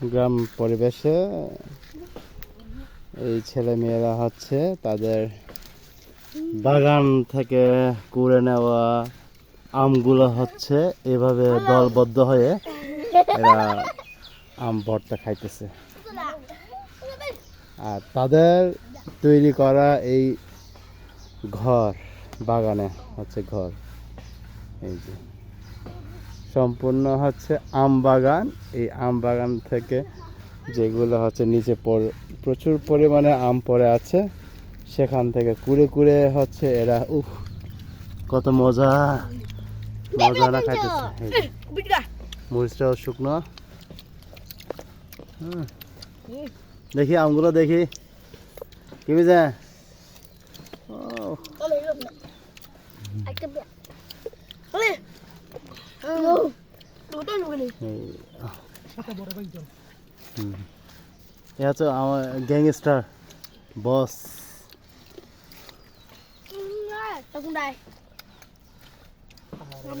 গ্রাম পরিবেশে এই ছেলে মেয়েরা হচ্ছে তাদের বাগান থেকে কুড়ে নেওয়া আমগুলো হচ্ছে এভাবে দলবদ্ধ হয়ে এরা আম ভর্তা খাইতেছে। আর তাদের তৈরি করা এই ঘর বাগানে হচ্ছে ঘর। এই যে। সম্পূর্ণ হচ্ছে আম বাগান। এই আম বাগান থেকে যেগুলো হচ্ছে নিচে পড়ে প্রচুর পরিমাণে আম পড়ে আছে। সেখান থেকে কুড়ে কুড়ে হচ্ছে এরা উফ কত মজা। মজা না খাইতেছে। এই মরিচটাও শুকনো। দেখি আমগুলো দেখি। কি বুঝে ও এই হুম। এ হচ্ছে আমার গ্যাংস্টার বস Không